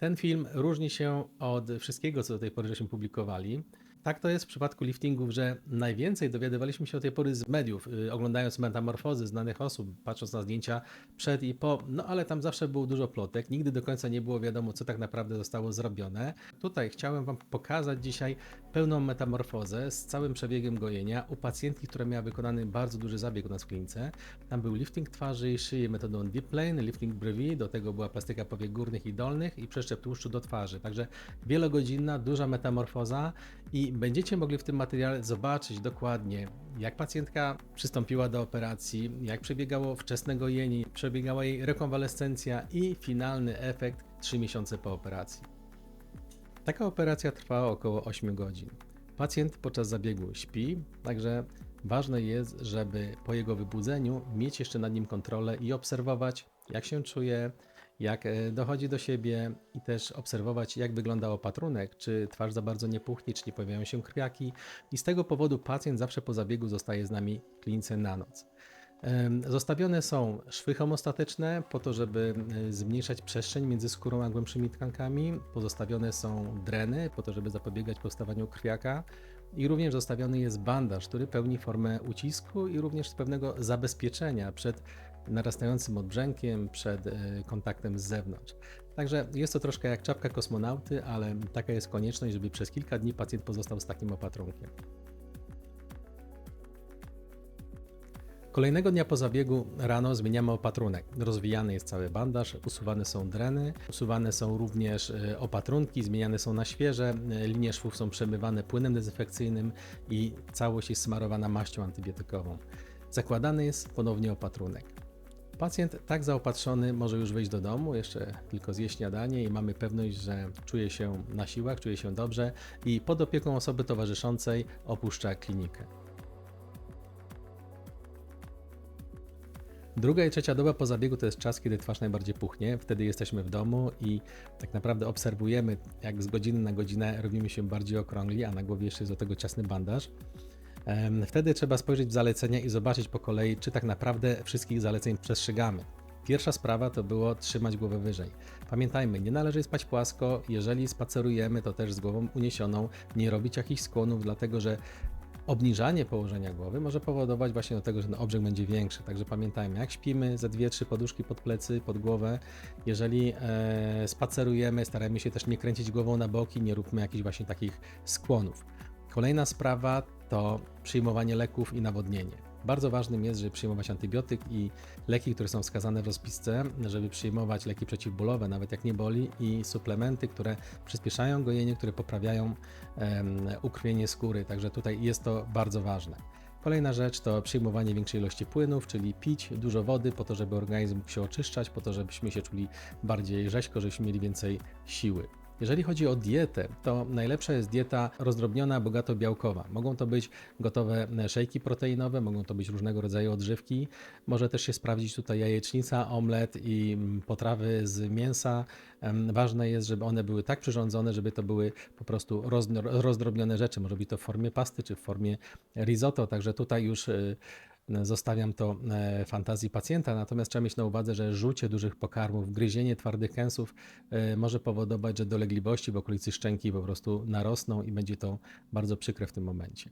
Ten film różni się od wszystkiego, co do tej pory żeśmy publikowali. Tak to jest w przypadku liftingów, że najwięcej dowiadywaliśmy się do tej pory z mediów, y, oglądając metamorfozy znanych osób, patrząc na zdjęcia przed i po, no ale tam zawsze było dużo plotek, nigdy do końca nie było wiadomo, co tak naprawdę zostało zrobione. Tutaj chciałem Wam pokazać dzisiaj pełną metamorfozę z całym przebiegiem gojenia u pacjentki, która miała wykonany bardzo duży zabieg u nas w klinice. Tam był lifting twarzy i szyi metodą deep plane, lifting brwi, do tego była plastyka powiek górnych i dolnych i przeszczep tłuszczu do twarzy. Także wielogodzinna, duża metamorfoza i będziecie mogli w tym materiale zobaczyć dokładnie, jak pacjentka przystąpiła do operacji, jak przebiegało wczesne gojenie, przebiegała jej rekonwalescencja i finalny efekt 3 miesiące po operacji. Taka operacja trwała około 8 godzin. Pacjent podczas zabiegu śpi, także ważne jest, żeby po jego wybudzeniu mieć jeszcze nad nim kontrolę i obserwować, jak się czuje, jak e, dochodzi do siebie i też obserwować, jak wygląda opatrunek, czy twarz za bardzo nie puchnie, czy nie pojawiają się krwiaki. I z tego powodu pacjent zawsze po zabiegu zostaje z nami w klinice na noc. Zostawione są szwy homostatyczne po to, żeby e, zmniejszać przestrzeń między skórą a głębszymi tkankami. Pozostawione są dreny po to, żeby zapobiegać powstawaniu krwiaka. I również zostawiony jest bandaż, który pełni formę ucisku i również pewnego zabezpieczenia przed narastającym odbrzękiem, przed e, kontaktem z zewnątrz. Także jest to troszkę jak czapka kosmonauty, ale taka jest konieczność, żeby przez kilka dni pacjent pozostał z takim opatrunkiem. Kolejnego dnia po zabiegu rano zmieniamy opatrunek. Rozwijany jest cały bandaż, usuwane są dreny, usuwane są również e, opatrunki, zmieniane są na świeże, e, linie szwów są przemywane płynem dezynfekcyjnym i całość jest smarowana maścią antybiotykową. Zakładany jest ponownie opatrunek. Pacjent tak zaopatrzony może już wyjść do domu, jeszcze tylko zjeść śniadanie i mamy pewność, że czuje się na siłach, czuje się dobrze i pod opieką osoby towarzyszącej opuszcza klinikę. Druga i trzecia doba po zabiegu to jest czas, kiedy twarz najbardziej puchnie. Wtedy jesteśmy w domu i tak naprawdę obserwujemy, jak z godziny na godzinę robimy się bardziej okrągli, a na głowie jeszcze jest do tego ciasny bandaż. Wtedy trzeba spojrzeć w zalecenia i zobaczyć po kolei, czy tak naprawdę wszystkich zaleceń przestrzegamy. Pierwsza sprawa to było trzymać głowę wyżej. Pamiętajmy, nie należy spać płasko, jeżeli spacerujemy, to też z głową uniesioną, nie robić jakichś skłonów, dlatego że obniżanie położenia głowy może powodować właśnie do tego, że ten obrzęk będzie większy. Także pamiętajmy, jak śpimy, ze dwie, trzy poduszki pod plecy, pod głowę. Jeżeli e, spacerujemy, starajmy się też nie kręcić głową na boki, nie róbmy jakichś właśnie takich skłonów. Kolejna sprawa to przyjmowanie leków i nawodnienie. Bardzo ważnym jest, żeby przyjmować antybiotyk i leki, które są wskazane w rozpisce, żeby przyjmować leki przeciwbólowe, nawet jak nie boli, i suplementy, które przyspieszają gojenie, które poprawiają em, ukrwienie skóry. Także tutaj jest to bardzo ważne. Kolejna rzecz to przyjmowanie większej ilości płynów, czyli pić dużo wody po to, żeby organizm mógł się oczyszczać, po to, żebyśmy się czuli bardziej rzeźko, żebyśmy mieli więcej siły. Jeżeli chodzi o dietę, to najlepsza jest dieta rozdrobniona, bogato białkowa. Mogą to być gotowe szejki proteinowe, mogą to być różnego rodzaju odżywki. Może też się sprawdzić tutaj jajecznica, omlet i mm, potrawy z mięsa. Ważne jest, żeby one były tak przyrządzone, żeby to były po prostu rozdro- rozdrobnione rzeczy. Może być to w formie pasty czy w formie risotto, także tutaj już y, Zostawiam to e, fantazji pacjenta, natomiast trzeba mieć na uwadze, że rzucie dużych pokarmów, gryzienie twardych kęsów e, może powodować, że dolegliwości w okolicy szczęki po prostu narosną i będzie to bardzo przykre w tym momencie.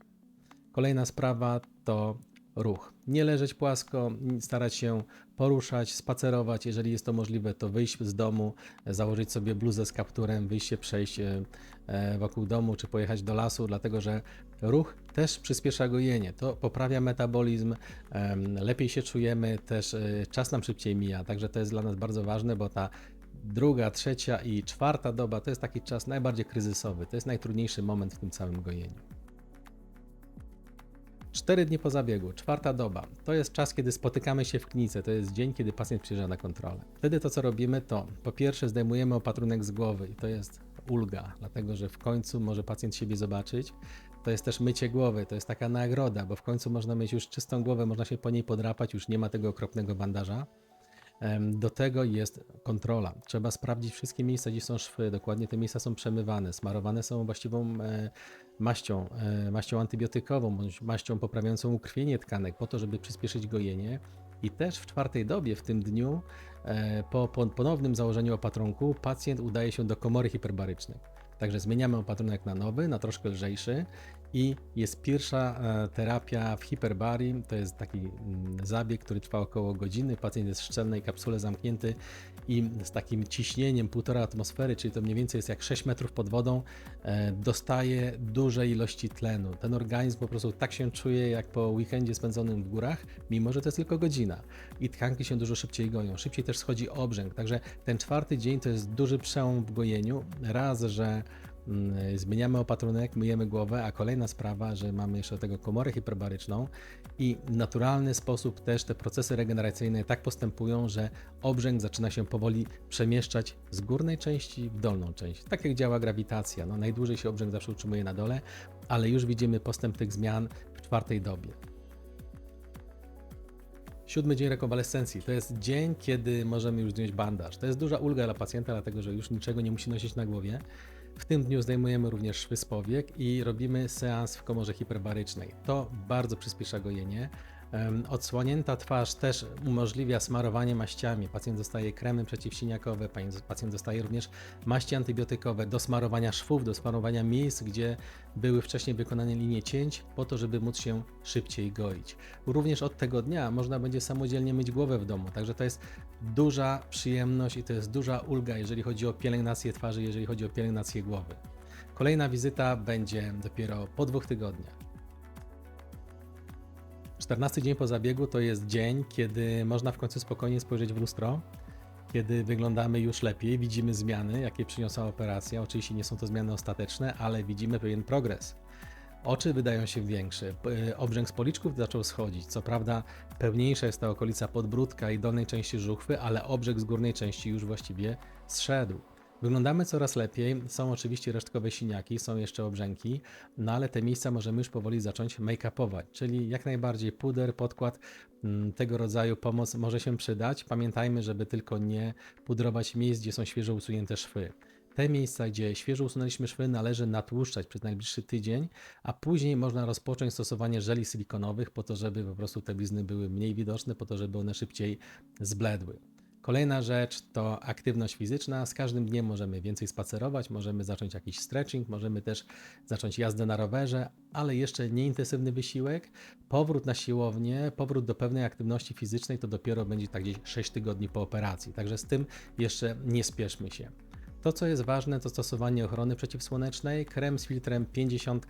Kolejna sprawa to ruch. Nie leżeć płasko, starać się poruszać, spacerować. Jeżeli jest to możliwe, to wyjść z domu, założyć sobie bluzę z kapturem, wyjść się przejść e, e, wokół domu czy pojechać do lasu, dlatego że ruch też przyspiesza gojenie. To poprawia metabolizm, lepiej się czujemy, też e, czas nam szybciej mija. Także to jest dla nas bardzo ważne, bo ta druga, trzecia i czwarta doba to jest taki czas najbardziej kryzysowy. To jest najtrudniejszy moment w tym całym gojeniu. Cztery dni po zabiegu, czwarta doba, to jest czas, kiedy spotykamy się w klinice, to jest dzień, kiedy pacjent przyjeżdża na kontrolę. Wtedy to, co robimy, to po pierwsze zdejmujemy opatrunek z głowy i to jest ulga, dlatego że w końcu może pacjent siebie zobaczyć. To jest też mycie głowy, to jest taka nagroda, bo w końcu można mieć już czystą głowę, można się po niej podrapać, już nie ma tego okropnego bandaża. Do tego jest kontrola. Trzeba sprawdzić wszystkie miejsca, gdzie są szwy. Dokładnie te miejsca są przemywane, smarowane są właściwą e, maścią, e, maścią antybiotykową, bądź maścią poprawiającą ukrwienie tkanek, po to, żeby przyspieszyć gojenie. I też w czwartej dobie, w tym dniu, e, po, po ponownym założeniu opatrunku pacjent udaje się do komory hiperbarycznej. Także zmieniamy opatrunek na nowy, na troszkę lżejszy i jest pierwsza e, terapia w hiperbarii. To jest taki mm, zabieg, który trwa około godziny. Pacjent jest w szczelnej kapsule zamknięty i z takim ciśnieniem 1,5 atmosfery, czyli to mniej więcej jest jak 6 metrów pod wodą, e, dostaje duże ilości tlenu. Ten organizm po prostu tak się czuje jak po weekendzie spędzonym w górach, mimo że to jest tylko godzina. I tkanki się dużo szybciej goją. Szybciej też schodzi obrzęk. Także ten czwarty dzień to jest duży przełom w gojeniu. Raz, że zmieniamy opatrunek, myjemy głowę, a kolejna sprawa, że mamy jeszcze do tego komorę hiperbaryczną i w naturalny sposób też te procesy regeneracyjne tak postępują, że obrzęk zaczyna się powoli przemieszczać z górnej części w dolną część. Tak jak działa grawitacja. No, najdłużej się obrzęk zawsze utrzymuje na dole, ale już widzimy postęp tych zmian w czwartej dobie. Siódmy dzień rekonwalescencji to jest dzień, kiedy możemy już zdjąć bandaż. To jest duża ulga dla pacjenta, dlatego że już niczego nie musi nosić na głowie. W tym dniu zdejmujemy również szwy z powiek i robimy seans w komorze hiperbarycznej. To bardzo przyspiesza gojenie. Odsłonięta twarz też umożliwia smarowanie maściami. Pacjent dostaje kremy przeciwsiniakowe, pacjent dostaje również maści antybiotykowe do smarowania szwów, do smarowania miejsc, gdzie były wcześniej wykonane linie cięć, po to, żeby móc się szybciej goić. Również od tego dnia można będzie samodzielnie myć głowę w domu, także to jest duża przyjemność i to jest duża ulga, jeżeli chodzi o pielęgnację twarzy, jeżeli chodzi o pielęgnację głowy. Kolejna wizyta będzie dopiero po dwóch tygodniach. 14 dzień po zabiegu to jest dzień, kiedy można w końcu spokojnie spojrzeć w lustro, kiedy wyglądamy już lepiej, widzimy zmiany, jakie przyniosła operacja. Oczywiście nie są to zmiany ostateczne, ale widzimy pewien progres. Oczy wydają się większe, obrzęk z policzków zaczął schodzić. Co prawda, pełniejsza jest ta okolica podbródka i dolnej części żuchwy, ale obrzęk z górnej części już właściwie zszedł. Wyglądamy coraz lepiej. Są oczywiście resztkowe siniaki, są jeszcze obrzęki, no ale te miejsca możemy już powoli zacząć make-upować, czyli jak najbardziej puder, podkład, mm, tego rodzaju pomoc może się przydać. Pamiętajmy, żeby tylko nie pudrować miejsc, gdzie są świeżo usunięte szwy. Te miejsca, gdzie świeżo usunęliśmy szwy, należy natłuszczać przez najbliższy tydzień, a później można rozpocząć stosowanie żeli silikonowych po to, żeby po prostu te blizny były mniej widoczne, po to, żeby one szybciej zbledły. Kolejna rzecz to aktywność fizyczna. Z każdym dniem możemy więcej spacerować, możemy zacząć jakiś stretching, możemy też zacząć jazdę na rowerze, ale jeszcze nieintensywny wysiłek. Powrót na siłownię, powrót do pewnej aktywności fizycznej to dopiero będzie tak gdzieś 6 tygodni po operacji. Także z tym jeszcze nie spieszmy się. To, co jest ważne, to stosowanie ochrony przeciwsłonecznej. Krem z filtrem 50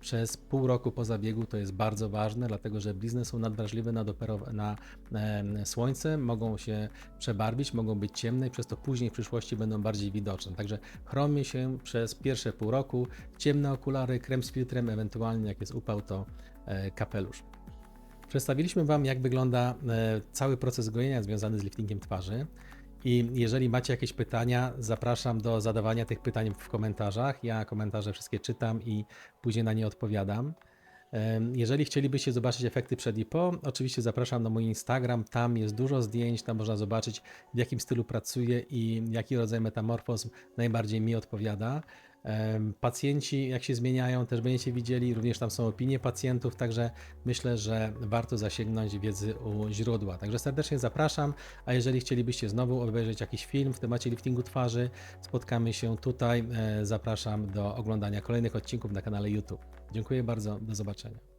przez pół roku po zabiegu to jest bardzo ważne, dlatego że blizny są nadwrażliwe na, na e, słońce, mogą się przebarwić, mogą być ciemne i przez to później w przyszłości będą bardziej widoczne. Także chromie się przez pierwsze pół roku, ciemne okulary, krem z filtrem, ewentualnie jak jest upał, to e, kapelusz. Przedstawiliśmy Wam, jak wygląda e, cały proces gojenia związany z liftingiem twarzy. I jeżeli macie jakieś pytania, zapraszam do zadawania tych pytań w komentarzach. Ja komentarze wszystkie czytam i później na nie odpowiadam. Jeżeli chcielibyście zobaczyć efekty przed i po, oczywiście zapraszam na mój Instagram. Tam jest dużo zdjęć, tam można zobaczyć w jakim stylu pracuję i jaki rodzaj metamorfozm najbardziej mi odpowiada. Pacjenci, jak się zmieniają, też będziecie widzieli, również tam są opinie pacjentów, także myślę, że warto zasięgnąć wiedzy u źródła. Także serdecznie zapraszam, a jeżeli chcielibyście znowu obejrzeć jakiś film w temacie liftingu twarzy, spotkamy się tutaj. E, zapraszam do oglądania kolejnych odcinków na kanale YouTube. Dziękuję bardzo, do zobaczenia.